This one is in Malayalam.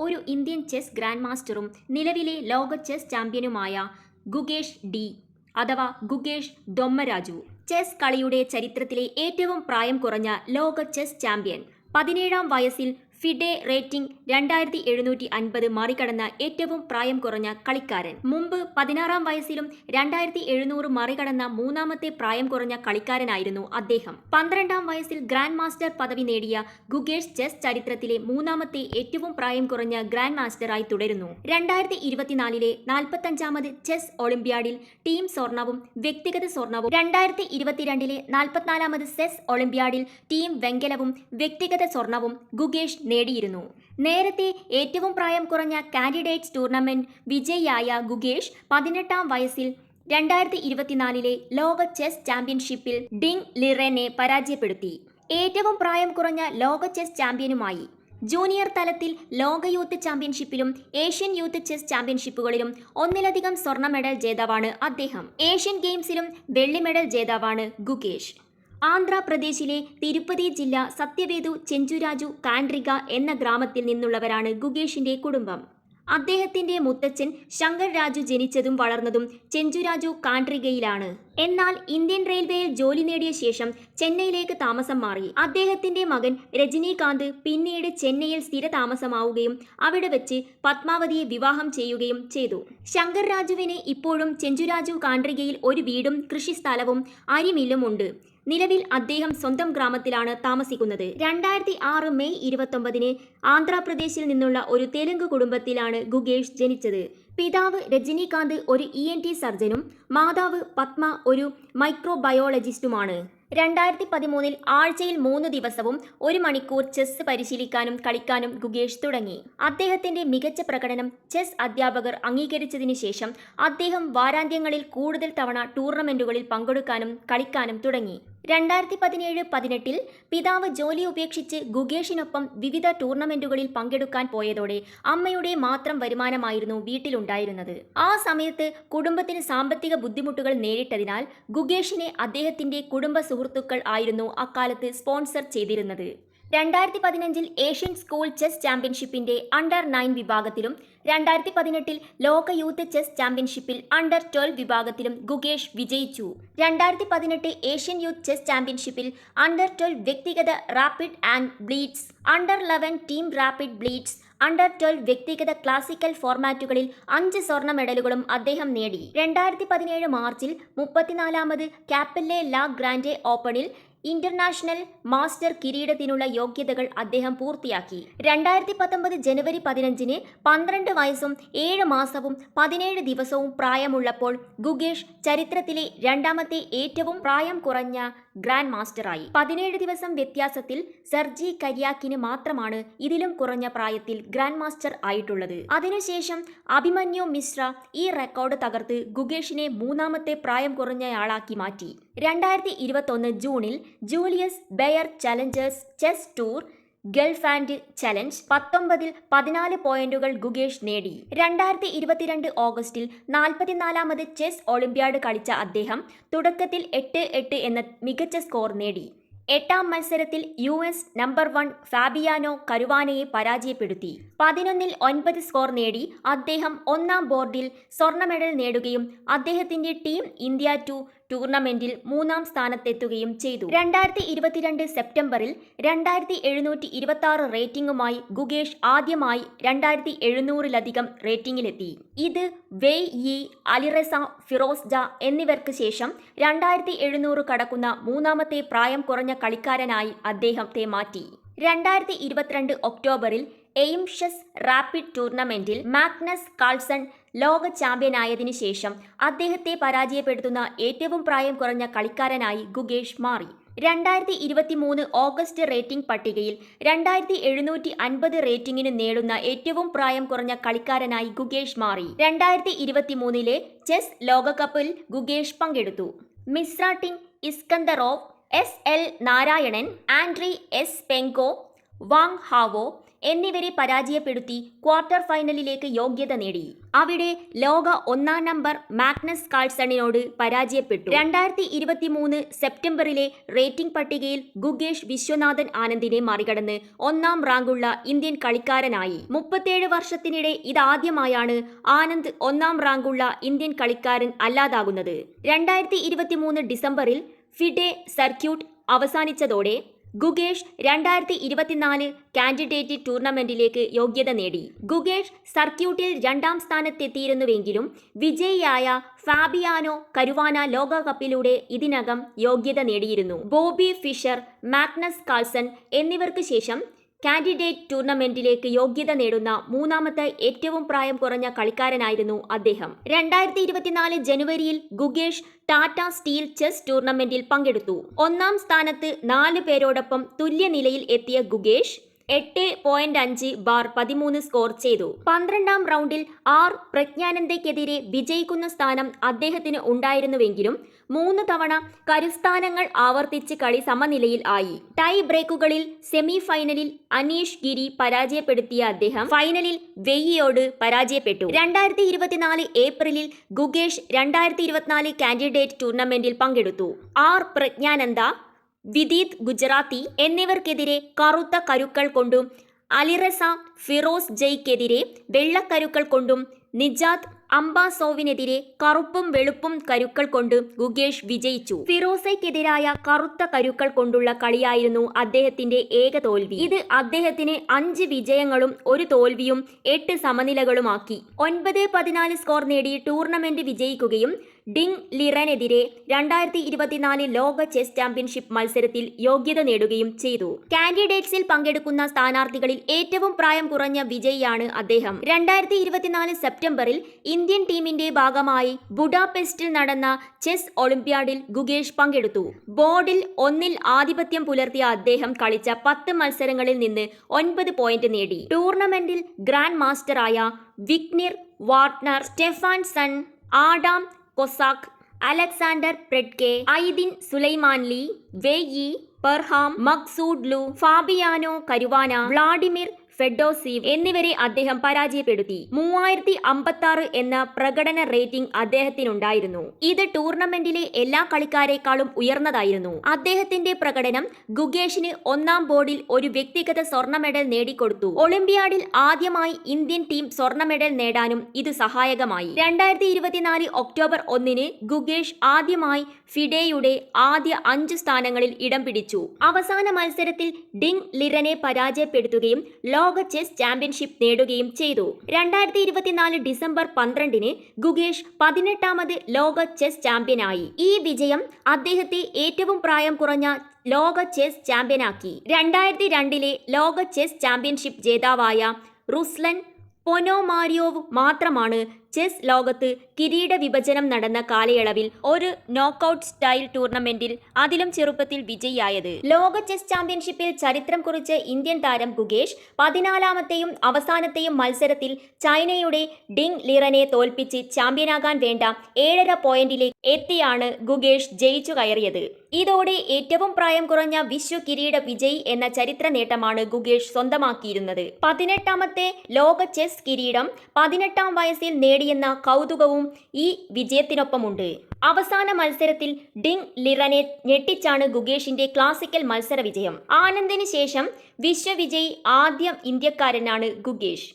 ഒരു ഇന്ത്യൻ ചെസ് ഗ്രാൻഡ് മാസ്റ്ററും നിലവിലെ ലോക ചെസ് ചാമ്പ്യനുമായ ഗുഗേഷ് ഡി അഥവാ ഗുഗേഷ് ദൊമ്മരാജു. ചെസ് കളിയുടെ ചരിത്രത്തിലെ ഏറ്റവും പ്രായം കുറഞ്ഞ ലോക ചെസ് ചാമ്പ്യൻ. പതിനേഴാം വയസ്സിൽ ഫിഡെ റേറ്റിംഗ് രണ്ടായിരത്തി എഴുന്നൂറ്റി അൻപത് മറികടന്ന ഏറ്റവും പ്രായം കുറഞ്ഞ കളിക്കാരൻ. മുമ്പ് പതിനാറാം വയസ്സിലും രണ്ടായിരത്തി എഴുന്നൂറ് മറികടന്ന മൂന്നാമത്തെ പ്രായം കുറഞ്ഞ കളിക്കാരനായിരുന്നു അദ്ദേഹം. പന്ത്രണ്ടാം വയസ്സിൽ ഗ്രാൻഡ് മാസ്റ്റർ പദവി നേടിയ ഗുഗേഷ് ചെസ് ചരിത്രത്തിലെ മൂന്നാമത്തെ ഏറ്റവും പ്രായം കുറഞ്ഞ ഗ്രാൻഡ് മാസ്റ്ററായി തുടരുന്നു. രണ്ടായിരത്തി ഇരുപത്തിനാലിലെ നാൽപ്പത്തഞ്ചാമത് ചെസ് ഒളിമ്പ്യാഡിൽ ടീം സ്വർണവും വ്യക്തിഗത സ്വർണവും രണ്ടായിരത്തി ഇരുപത്തിരണ്ടിലെ നാൽപ്പത്തിനാലാമത് സെസ് ഒളിമ്പ്യാഡിൽ ടീം വെങ്കലവും വ്യക്തിഗത സ്വർണവും ഗുഗേഷ് നേടിയിരുന്നു. നേരത്തെ ഏറ്റവും പ്രായം കുറഞ്ഞ കാൻഡിഡേറ്റ്സ് ടൂർണമെന്റ് വിജയിയായ ഗുഗേഷ് പതിനെട്ടാം വയസ്സിൽ രണ്ടായിരത്തി ഇരുപത്തിനാലിലെ ലോക ചെസ് ചാമ്പ്യൻഷിപ്പിൽ ഡിങ് ലിറനെ പരാജയപ്പെടുത്തി. ഏറ്റവും പ്രായം കുറഞ്ഞ ലോക ചെസ് ചാമ്പ്യനുമായി. ജൂനിയർ തലത്തിൽ ലോക യൂത്ത് ചാമ്പ്യൻഷിപ്പിലും ഏഷ്യൻ യൂത്ത് ചെസ് ചാമ്പ്യൻഷിപ്പുകളിലും ഒന്നിലധികം സ്വർണ മെഡൽ ജേതാവാണ് അദ്ദേഹം. ഏഷ്യൻ ഗെയിംസിലും വെള്ളി മെഡൽ ജേതാവാണ് ഗുകേഷ്. ആന്ധ്രാപ്രദേശിലെ തിരുപ്പതി ജില്ല സത്യവേദു ചെഞ്ചുരാജു കാൻഡ്രിക എന്ന ഗ്രാമത്തിൽ നിന്നുള്ളവരാണ് ഗുഗേഷിന്റെ കുടുംബം. അദ്ദേഹത്തിന്റെ മുത്തച്ഛൻ ശങ്കർ രാജു ജനിച്ചതും വളർന്നതും ചെഞ്ചുരാജു കാൻഡ്രികയിലാണ് എന്നാൽ ഇന്ത്യൻ റെയിൽവേയിൽ ജോലി നേടിയ ശേഷം ചെന്നൈയിലേക്ക് താമസം മാറി. അദ്ദേഹത്തിന്റെ മകൻ രജനീകാന്ത് പിന്നീട് ചെന്നൈയിൽ സ്ഥിര താമസമാവുകയും അവിടെ വെച്ച് പത്മാവതിയെ വിവാഹം ചെയ്യുകയും ചെയ്തു. ശങ്കർ രാജുവിന് ഇപ്പോഴും ചെഞ്ചുരാജു കാൻഡ്രികയിൽ ഒരു വീടും കൃഷിസ്ഥലവും അരിമില്ലും ഉണ്ട് നിലവിൽ അദ്ദേഹം സ്വന്തം ഗ്രാമത്തിലാണ് താമസിക്കുന്നത്. രണ്ടായിരത്തി ആറ് മെയ് ഇരുപത്തൊമ്പതിന് ആന്ധ്രാപ്രദേശിൽ നിന്നുള്ള ഒരു തെലുങ്ക് കുടുംബത്തിലാണ് ഗുഗേഷ് ജനിച്ചത്. പിതാവ് രജനീകാന്ത് ഒരു ഇ എൻ ടി സർജനും മാതാവ് പത്മ ഒരു മൈക്രോബയോളജിസ്റ്റുമാണ്. രണ്ടായിരത്തി പതിമൂന്നിൽ ആഴ്ചയിൽ മൂന്ന് ദിവസവും ഒരു മണിക്കൂർ ചെസ് പരിശീലിക്കാനും കളിക്കാനും ഗുഗേഷ് തുടങ്ങി. അദ്ദേഹത്തിന്റെ മികച്ച പ്രകടനം ചെസ് അധ്യാപകർ അംഗീകരിച്ചതിന് ശേഷം അദ്ദേഹം വാരാന്ത്യങ്ങളിൽ കൂടുതൽ തവണ ടൂർണമെന്റുകളിൽ പങ്കെടുക്കാനും കളിക്കാനും തുടങ്ങി. രണ്ടായിരത്തി പതിനേഴ് പതിനെട്ടിൽ പിതാവ് ജോലി ഉപേക്ഷിച്ച് ഗുഗേഷിനൊപ്പം വിവിധ ടൂർണമെന്റുകളിൽ പങ്കെടുക്കാൻ പോയതോടെ അമ്മയുടെ മാത്രം വരുമാനമായിരുന്നു വീട്ടിലുണ്ടായിരുന്നത്. ആ സമയത്ത് കുടുംബത്തിന് സാമ്പത്തിക ബുദ്ധിമുട്ടുകൾ നേരിട്ടതിനാൽ ഗുഗേഷിനെ അദ്ദേഹത്തിന്റെ കുടുംബ സുഹൃത്തുക്കൾ ആയിരുന്നു അക്കാലത്ത് സ്പോൺസർ ചെയ്തിരുന്നത്. രണ്ടായിരത്തി പതിനഞ്ചിൽ ഏഷ്യൻ സ്കൂൾ ചെസ് ചാമ്പ്യൻഷിപ്പിന്റെ അണ്ടർ നയൻ വിഭാഗത്തിലും രണ്ടായിരത്തി പതിനെട്ടിൽ ലോക യൂത്ത് ചെസ് ചാമ്പ്യൻഷിപ്പിൽ അണ്ടർ ട്വൽവ് വിഭാഗത്തിലും ഗുഗേഷ് വിജയിച്ചു. രണ്ടായിരത്തി പതിനെട്ട് ഏഷ്യൻ യൂത്ത് ചെസ് ചാമ്പ്യൻഷിപ്പിൽ അണ്ടർ ട്വൽവ് വ്യക്തിഗത rapid and blitz under eleven team rapid blitz under twelve വ്യക്തിഗത ക്ലാസിക്കൽ ഫോർമാറ്റുകളിൽ അഞ്ച് സ്വർണ മെഡലുകളും അദ്ദേഹം നേടി. രണ്ടായിരത്തി പതിനേഴ് മാർച്ചിൽ മുപ്പത്തിനാലാമത് കാപ്പല്ലെ ലാ ഗ്രാൻഡെ ഓപ്പണിൽ ഇന്റർനാഷണൽ മാസ്റ്റർ കിരീടത്തിനുള്ള യോഗ്യതകൾ അദ്ദേഹം പൂർത്തിയാക്കി. രണ്ടായിരത്തി പത്തൊമ്പത് ജനുവരി പതിനഞ്ചിന് പന്ത്രണ്ട് വയസ്സും ഏഴ് മാസവും പതിനേഴ് ദിവസവും പ്രായമുള്ളപ്പോൾ ഗുഗേഷ് ചരിത്രത്തിലെ രണ്ടാമത്തെ ഏറ്റവും പ്രായം കുറഞ്ഞ ഗ്രാൻഡ് മാസ്റ്ററായി. പതിനേഴ് ദിവസം വ്യത്യാസത്തിൽ സെർജി കരിയാക്കിന് മാത്രമാണ് ഇതിലും കുറഞ്ഞ പ്രായത്തിൽ ഗ്രാൻഡ് മാസ്റ്റർ ആയിട്ടുള്ളത്. അതിനുശേഷം അഭിമന്യു മിശ്ര ഈ റെക്കോർഡ് തകർത്ത് ഗുഗേഷിനെ മൂന്നാമത്തെ പ്രായം കുറഞ്ഞയാളാക്കി മാറ്റി. രണ്ടായിരത്തി ഇരുപത്തൊന്ന് ജൂണിൽ Julius Baer challengers chess tour Gelfand challenge പത്തൊമ്പതിൽ പതിനാല് പോയിന്റുകൾ ഗുഗേഷ് നേടി. രണ്ടായിരത്തി ഇരുപത്തിരണ്ട് ഓഗസ്റ്റിൽ നാൽപ്പത്തിനാലാമത് ചെസ് ഒളിമ്പ്യാഡ് കളിച്ച അദ്ദേഹം തുടക്കത്തിൽ എട്ട് എട്ട് എന്ന മികച്ച സ്കോർ നേടി. എട്ടാം മത്സരത്തിൽ U S number one Fabiano കരുവാനയെ പരാജയപ്പെടുത്തി. പതിനൊന്നിൽ ഒൻപത് സ്കോർ നേടി അദ്ദേഹം ഒന്നാം ബോർഡിൽ സ്വർണ മെഡൽ നേടുകയും അദ്ദേഹത്തിന്റെ ടീം ഇന്ത്യ ടു ടൂർണമെന്റിൽ മൂന്നാം സ്ഥാനത്തെത്തുകയും ചെയ്തു. രണ്ടായിരത്തി ഇരുപത്തിരണ്ട് സെപ്റ്റംബറിൽ രണ്ടായിരത്തി എഴുന്നൂറ്റി ഇരുപത്തി ആറ് റേറ്റിംഗുമായി ഗുഗേഷ് ആദ്യമായി രണ്ടായിരത്തി എഴുന്നൂറിലധികം റേറ്റിംഗിലെത്തി. ഇത് വെയ് യി അലിറസ ഫിറോസ് ജ എന്നിവർക്ക് ശേഷം രണ്ടായിരത്തി എഴുന്നൂറ് കടക്കുന്ന മൂന്നാമത്തെ പ്രായം കുറഞ്ഞ കളിക്കാരനായി അദ്ദേഹത്തെ മാറ്റി. രണ്ടായിരത്തി ഇരുപത്തിരണ്ട് ഒക്ടോബറിൽ Aimchess rapid tournament Magnus Carlsen ലോക ചാമ്പ്യനായതിനു ശേഷം അദ്ദേഹത്തെ പരാജയപ്പെടുത്തുന്ന ഏറ്റവും പ്രായം കുറഞ്ഞ കളിക്കാരനായി ഗുഗേഷ് മാറി. രണ്ടായിരത്തി ഇരുപത്തി മൂന്ന് ഓഗസ്റ്റ് റേറ്റിംഗ് പട്ടികയിൽ രണ്ടായിരത്തി എഴുന്നൂറ്റി അൻപത് റേറ്റിംഗിന് നേടുന്ന ഏറ്റവും പ്രായം കുറഞ്ഞ കളിക്കാരനായി ഗുഗേഷ് മാറി. രണ്ടായിരത്തി ഇരുപത്തി മൂന്നിലെ ചെസ് ലോകകപ്പിൽ ഗുഗേഷ് പങ്കെടുത്തു. Misratdin Iskandarov S L Narayanan Andrey Esipenko Wang Hao എന്നിവരെ പരാജയപ്പെടുത്തി ക്വാർട്ടർ ഫൈനലിലേക്ക് യോഗ്യത നേടി. അവിടെ ലോക ഒന്നാം നമ്പർ മാഗ്നസ് കാൾസണിനോട് പരാജയപ്പെട്ടു. രണ്ടായിരത്തി ഇരുപത്തി മൂന്ന് സെപ്റ്റംബറിലെ റേറ്റിംഗ് പട്ടികയിൽ ഗുഗേഷ് വിശ്വനാഥൻ ആനന്ദിനെ മറികടന്ന് ഒന്നാം റാങ്കുള്ള ഇന്ത്യൻ കളിക്കാരനായി. മുപ്പത്തേഴ് വർഷത്തിനിടെ ഇതാദ്യമായാണ് ആനന്ദ് ഒന്നാം റാങ്കുള്ള ഇന്ത്യൻ കളിക്കാരൻ അല്ലാതാകുന്നത്. രണ്ടായിരത്തി ഡിസംബറിൽ ഫിഡെ സർക്യൂട്ട് അവസാനിച്ചതോടെ ഗുഗേഷ് രണ്ടായിരത്തി ഇരുപത്തിനാല് കാൻഡിഡേറ്റ് ടൂർണമെന്റിലേക്ക് യോഗ്യത നേടി. ഗുഗേഷ് സർക്യൂട്ടിൽ രണ്ടാം സ്ഥാനത്തെത്തിയിരുന്നുവെങ്കിലും വിജയിയായ ഫാബിയാനോ കരുവാന ലോകകപ്പിലൂടെ ഇതിനകം യോഗ്യത നേടിയിരുന്നു. ബോബി ഫിഷർ മാഗ്നസ് കാൾസൺ എന്നിവർക്ക് ശേഷം കാൻഡിഡേറ്റ് ടൂർണമെന്റിലേക്ക് യോഗ്യത നേടുന്ന മൂന്നാമത്തെ ഏറ്റവും പ്രായം കുറഞ്ഞ കളിക്കാരനായിരുന്നു അദ്ദേഹം. രണ്ടായിരത്തി ഇരുപത്തിനാല് ജനുവരിയിൽ ഗുഗേഷ് ടാറ്റ സ്റ്റീൽ ചെസ് ടൂർണമെന്റിൽ പങ്കെടുത്തു. ഒന്നാം സ്ഥാനത്ത് നാല് പേരോടൊപ്പം തുല്യനിലയിൽ എത്തിയ ഗുഗേഷ് എട്ട് പോയിന്റ് അഞ്ച് ബാർ പതിമൂന്ന് സ്കോർ ചെയ്തു. പന്ത്രണ്ടാം റൗണ്ടിൽ ആർ പ്രജ്ഞാനന്ദയ്ക്കെതിരെ വിജയിക്കുന്ന സ്ഥാനം അദ്ദേഹത്തിന് ഉണ്ടായിരുന്നുവെങ്കിലും മൂന്ന് തവണ കരുസ്ഥാനങ്ങൾ ആവർത്തിച്ച് കളി സമനിലയിൽ ആയി. ടൈ ബ്രേക്കുകളിൽ സെമി ഫൈനലിൽ അനീഷ് ഗിരി പരാജയപ്പെടുത്തിയ അദ്ദേഹം ഫൈനലിൽ വെയ്യിയോട് പരാജയപ്പെട്ടു. രണ്ടായിരത്തി ഇരുപത്തിനാല് ഏപ്രിലിൽ ഗുഗേഷ് രണ്ടായിരത്തി ഇരുപത്തിനാല് കാൻഡിഡേറ്റ് ടൂർണമെന്റിൽ പങ്കെടുത്തു. ആർ പ്രജ്ഞാനന്ദ വിദീത് ഗുജറാത്തി എന്നിവർക്കെതിരെ കറുത്ത കരുക്കൾ കൊണ്ടും അലിറസ ഫിറോസ് ജയ്ക്കെതിരെ വെള്ളക്കരുക്കൾ കൊണ്ടും നിജാദ് അംബാസോവിനെതിരെ കറുപ്പും വെളുപ്പും കരുക്കൾ കൊണ്ട് ഗുഗേഷ് വിജയിച്ചു. ഫിറോസയ്ക്കെതിരായ കറുത്ത കരുക്കൾ കൊണ്ടുള്ള കളിയായിരുന്നു അദ്ദേഹത്തിന്റെ ഏക തോൽവി. ഇത് അദ്ദേഹത്തിന് അഞ്ച് വിജയങ്ങളും ഒരു തോൽവിയും എട്ട് സമനിലകളുമാക്കി. ഒൻപത് പതിനാല് സ്കോർ നേടി ടൂർണമെന്റ് വിജയിക്കുകയും ഡിങ് ലിറനെതിരെ രണ്ടായിരത്തി ഇരുപത്തിനാല് ലോക ചെസ് ചാമ്പ്യൻഷിപ്പ് മത്സരത്തിൽ യോഗ്യത നേടുകയും ചെയ്തു. കാൻഡിഡേറ്റ്സിൽ പങ്കെടുക്കുന്ന സ്ഥാനാർത്ഥികളിൽ ഏറ്റവും പ്രായം കുറഞ്ഞ വിജയിയാണ് അദ്ദേഹം. രണ്ടായിരത്തി ഇരുപത്തിനാല് സെപ്റ്റംബറിൽ ഇന്ത്യൻ ടീമിന്റെ ഭാഗമായി ബുഡാപെസ്റ്റിൽ നടന്ന ചെസ് ഒളിമ്പ്യാഡിൽ ഗുഗേഷ് പങ്കെടുത്തു. ബോർഡിൽ ഒന്നിൽ ആധിപത്യം പുലർത്തിയ അദ്ദേഹം കളിച്ച പത്ത് മത്സരങ്ങളിൽ നിന്ന് ഒൻപത് പോയിന്റ് നേടി. ടൂർണമെന്റിൽ grand മാസ്റ്ററായ Vignir Vatnar Stefansson Adam Kozak Alexander Predke Aydin Suleymanli Wei Yi Parham Maghsoodloo Fabiano Caruana Vladimir ഫെഡോസീവ് എന്നിവരെ അദ്ദേഹം പരാജയപ്പെടുത്തി. മൂവായിരത്തി അമ്പത്തി ആറ് എന്ന പ്രകടന റേറ്റിംഗ് അദ്ദേഹത്തിനുണ്ടായിരുന്നു. ഇത് ടൂർണമെന്റിലെ എല്ലാ കളിക്കാരെക്കാളും ഉയർന്നതായിരുന്നു. അദ്ദേഹത്തിന്റെ പ്രകടനം ഗുഗേഷിന് ഒന്നാം ബോർഡിൽ ഒരു വ്യക്തിഗത സ്വർണ മെഡൽ നേടിക്കൊടുത്തു. ഒളിമ്പ്യാഡിൽ ആദ്യമായി ഇന്ത്യൻ ടീം സ്വർണ മെഡൽ നേടാനും ഇത് സഹായകമായി. രണ്ടായിരത്തി ഇരുപത്തിനാല് ഒക്ടോബർ ഒന്നിന് ഗുഗേഷ് ആദ്യമായി ഫിഡേയുടെ ആദ്യ അഞ്ച് സ്ഥാനങ്ങളിൽ ഇടം പിടിച്ചു. അവസാന മത്സരത്തിൽ ഡിങ് ലിറനെ പരാജയപ്പെടുത്തുകയും ലോക ചെസ് ചാമ്പ്യൻഷിപ്പ് നേടുകയും ചെയ്തു. രണ്ടായിരത്തി ഇരുപത്തിനാല് ഡിസംബർ പന്ത്രണ്ടിന് ഗുഗേഷ് പതിനെട്ടാമത് ലോക ചെസ് ചാമ്പ്യനായി. ഈ വിജയം അദ്ദേഹത്തെ ഏറ്റവും പ്രായം കുറഞ്ഞ ലോക ചെസ് ചാമ്പ്യനാക്കി. രണ്ടായിരത്തി രണ്ടിലെ ലോക ചെസ് ചാമ്പ്യൻഷിപ്പ് ജേതാവായ റുസ്ലൻ പൊനോമാരിയോവ് മാത്രമാണ് ചെസ് ലോകത്ത് കിരീട വിഭജനം നടന്ന കാലയളവിൽ ഒരു നോക്കൌട്ട് സ്റ്റൈൽ ടൂർണമെന്റിൽ അതിലും ചെറുപ്പത്തിൽ വിജയിയായത്. ലോക ചെസ് ചാമ്പ്യൻഷിപ്പിൽ ചരിത്രം കുറിച്ച ഇന്ത്യൻ താരം ഗുഗേഷ് പതിനാലാമത്തെയും അവസാനത്തെയും മത്സരത്തിൽ ചൈനയുടെ ഡിങ് ലിറനെ തോൽപ്പിച്ച് ചാമ്പ്യനാകാൻ വേണ്ട ഏഴര പോയിന്റിലേക്ക് എത്തിയാണ് ഗുഗേഷ് ജയിച്ചു കയറിയത്. ഇതോടെ ഏറ്റവും പ്രായം കുറഞ്ഞ വിശ്വ കിരീട വിജയി എന്ന ചരിത്ര നേട്ടമാണ് ഗുഗേഷ് സ്വന്തമാക്കിയിരുന്നത്. പതിനെട്ടാമത്തെ ലോക ചെസ് കിരീടം പതിനെട്ടാം വയസ്സിൽ നേടിയെന്ന കൗതുകവും ഈ വിജയത്തിനൊപ്പമുണ്ട്. അവസാന മത്സരത്തിൽ ഡിങ് ലിറനെ ഞെട്ടിച്ചാണ് ഗുഗേഷിന്റെ ക്ലാസിക്കൽ മത്സര വിജയം. ആനന്ദിന് ശേഷം വിശ്വവിജയി ആദ്യം ഇന്ത്യക്കാരനാണ് ഗുഗേഷ്